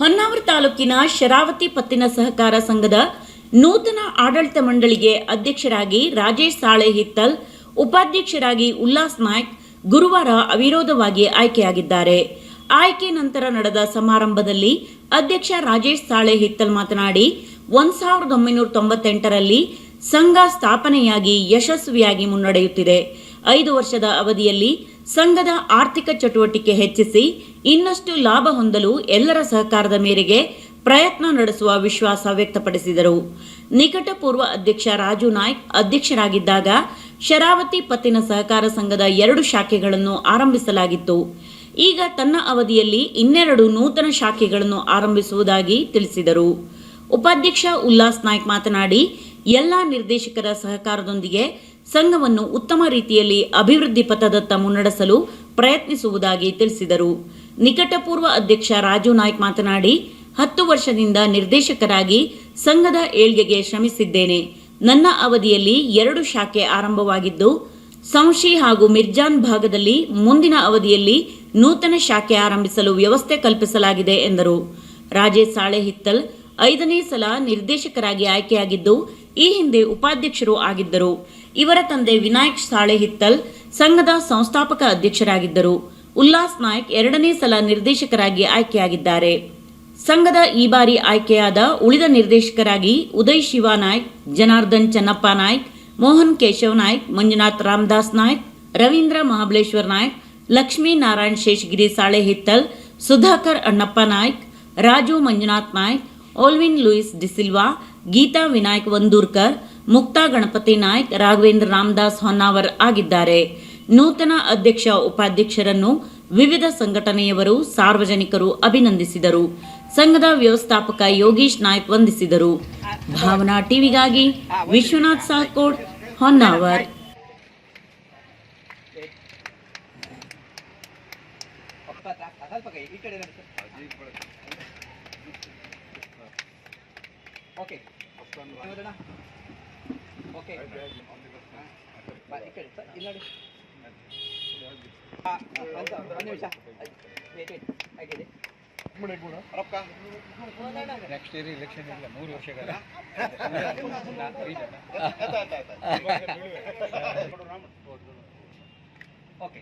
ಹೊನ್ನಾವರ ತಾಲೂಕಿನ ಶರಾವತಿ ಪತ್ತಿನ ಸಹಕಾರ ಸಂಘದ ನೂತನ ಆಡಳಿತ ಮಂಡಳಿಗೆ ಅಧ್ಯಕ್ಷರಾಗಿ ರಾಜೇಶ್ ಸಾಳೆ ಹಿತ್ತಲ್, ಉಪಾಧ್ಯಕ್ಷರಾಗಿ ಉಲ್ಲಾಸ್ ನಾಯ್ಕ್ ಗುರುವಾರ ಅವಿರೋಧವಾಗಿ ಆಯ್ಕೆಯಾಗಿದ್ದಾರೆ. ಆಯ್ಕೆ ನಂತರ ನಡೆದ ಸಮಾರಂಭದಲ್ಲಿ ಅಧ್ಯಕ್ಷ ರಾಜೇಶ್ ಸಾಳೆ ಹಿತ್ತಲ್ ಮಾತನಾಡಿ, ಒಂದು ಸಾವಿರದ ಒಂಬೈನೂರ ತೊಂಬತ್ತೆಂಟರಲ್ಲಿ ಸಂಘ ಸ್ಥಾಪನೆಯಾಗಿ ಯಶಸ್ವಿಯಾಗಿ ಮುನ್ನಡೆಯುತ್ತಿದೆ. ಐದು ವರ್ಷದ ಅವಧಿಯಲ್ಲಿ ಸಂಘದ ಆರ್ಥಿಕ ಚಟುವಟಿಕೆ ಹೆಚ್ಚಿಸಿ ಇನ್ನಷ್ಟು ಲಾಭ ಹೊಂದಲು ಎಲ್ಲರ ಸಹಕಾರದ ಮೇರೆಗೆ ಪ್ರಯತ್ನ ನಡೆಸುವ ವಿಶ್ವಾಸ ವ್ಯಕ್ತಪಡಿಸಿದರು. ನಿಕಟಪೂರ್ವ ಅಧ್ಯಕ್ಷ ರಾಜು ನಾಯ್ಕ್ ಅಧ್ಯಕ್ಷರಾಗಿದ್ದಾಗ ಶರಾವತಿ ಪತ್ತಿನ ಸಹಕಾರ ಸಂಘದ ಎರಡು ಶಾಖೆಗಳನ್ನು ಆರಂಭಿಸಲಾಗಿತ್ತು. ಈಗ ತನ್ನ ಅವಧಿಯಲ್ಲಿ ಇನ್ನೆರಡು ನೂತನ ಶಾಖೆಗಳನ್ನು ಆರಂಭಿಸುವುದಾಗಿ ತಿಳಿಸಿದರು. ಉಪಾಧ್ಯಕ್ಷ ಉಲ್ಲಾಸ್ ನಾಯ್ಕ್ ಮಾತನಾಡಿ, ಎಲ್ಲಾ ನಿರ್ದೇಶಕರ ಸಹಕಾರದೊಂದಿಗೆ ಸಂಘವನ್ನು ಉತ್ತಮ ರೀತಿಯಲ್ಲಿ ಅಭಿವೃದ್ಧಿ ಪಥದತ್ತ ಮುನ್ನಡೆಸಲು ಪ್ರಯತ್ನಿಸುವುದಾಗಿ ತಿಳಿಸಿದರು. ನಿಕಟಪೂರ್ವ ಅಧ್ಯಕ್ಷ ರಾಜು ನಾಯ್ಕ್ ಮಾತನಾಡಿ, ಹತ್ತು ವರ್ಷದಿಂದ ನಿರ್ದೇಶಕರಾಗಿ ಸಂಘದ ಏಳ್ಗೆಗೆ ಶ್ರಮಿಸಿದ್ದೇನೆ. ನನ್ನ ಅವಧಿಯಲ್ಲಿ ಎರಡು ಶಾಖೆ ಆರಂಭವಾಗಿದ್ದು, ಸಂಶಿ ಹಾಗೂ ಮಿರ್ಜಾನ್ ಭಾಗದಲ್ಲಿ ಮುಂದಿನ ಅವಧಿಯಲ್ಲಿ ನೂತನ ಶಾಖೆ ಆರಂಭಿಸಲು ವ್ಯವಸ್ಥೆ ಕಲ್ಪಿಸಲಾಗಿದೆ ಎಂದರು. ರಾಜೇಶ್ ಸಾಳೆ ಹಿತ್ತಲ್ ಐದನೇ ಸಲ ನಿರ್ದೇಶಕರಾಗಿ ಆಯ್ಕೆಯಾಗಿದ್ದು ಈ ಹಿಂದೆ ಉಪಾಧ್ಯಕ್ಷರು ಆಗಿದ್ದರು. ಇವರ ತಂದೆ ವಿನಾಯಕ್ ಸಾಳೆ ಹಿತ್ತಲ್ ಸಂಘದ ಸಂಸ್ಥಾಪಕ ಅಧ್ಯಕ್ಷರಾಗಿದ್ದರು. ಉಲ್ಲಾಸ್ ನಾಯ್ಕ್ ಎರಡನೇ ಸಲ ನಿರ್ದೇಶಕರಾಗಿ ಆಯ್ಕೆಯಾಗಿದ್ದಾರೆ. ಸಂಘದ ಈ ಬಾರಿ ಆಯ್ಕೆಯಾದ ಉಳಿದ ನಿರ್ದೇಶಕರಾಗಿ ಉದಯ್ ಶಿವಾನಾಯ್ಕ್ ಜನಾರ್ದನ್ ಚನ್ನಪ್ಪ ನಾಯ್ಕ್, ಮೋಹನ್ ಕೇಶವ್ ನಾಯ್ಕ್, ಮಂಜುನಾಥ್ ರಾಮದಾಸ್ ನಾಯ್ಕ್, ರವೀಂದ್ರ ಮಹಾಬಲೇಶ್ವರ್ ನಾಯ್ಕ್, ಲಕ್ಷ್ಮೀ ನಾರಾಯಣ್ ಶೇಷಗಿರಿ ಸಾಳೆ ಹಿತ್ತಲ್, ಸುಧಾಕರ್ ಅಣ್ಣಪ್ಪ ನಾಯ್ಕ್, ರಾಜು ಮಂಜುನಾಥ್ ನಾಯ್ಕ್, ಓಲ್ವಿನ್ ಲೂಯಿಸ್ ಡಿಸಿಲ್ವಾ ಗೀತಾ ವಿನಾಯಕ್ ವಂದೂರ್ಕರ್ ಮುಕ್ತಾ ಗಣಪತಿ ನಾಯ್ಕ್, ರಾಘವೇಂದ್ರ ರಾಮದಾಸ್ ಹೊನ್ನಾವರ್ ಆಗಿದ್ದಾರೆ. ನೂತನ ಅಧ್ಯಕ್ಷ ಉಪಾಧ್ಯಕ್ಷರನ್ನು ವಿವಿಧ ಸಂಘಟನೆಯವರು, ಸಾರ್ವಜನಿಕರು ಅಭಿನಂದಿಸಿದರು. ಸಂಘದ ವ್ಯವಸ್ಥಾಪಕ ಯೋಗೀಶ್ ನಾಯ್ಕ್ ವಂದಿಸಿದರು. ಭಾವನಾ ಟಿವಿಗಾಗಿ ವಿಶ್ವನಾಥ್ ಸಾಕೋಡ್, ಹೊನ್ನಾವರ್. ಈ ಕಡೆ. ಓಕೆ? ಓಕೆ ಈ ಕಡೆ ಸರ್, ಇಲ್ಲಿ ನೋಡಿ. ಆ, ಒಂದು ಒಂದು ನಿಮಿಷ. ವೇಟ್ ವೇಟ್ ಆಗಿದೆ. ನೆಕ್ಸ್ಟ್ ಇಯರ್ ಇಲೆಕ್ಷನ್ ಇಲ್ಲ ಮೂರು ವರ್ಷಗಳ. ಓಕೆ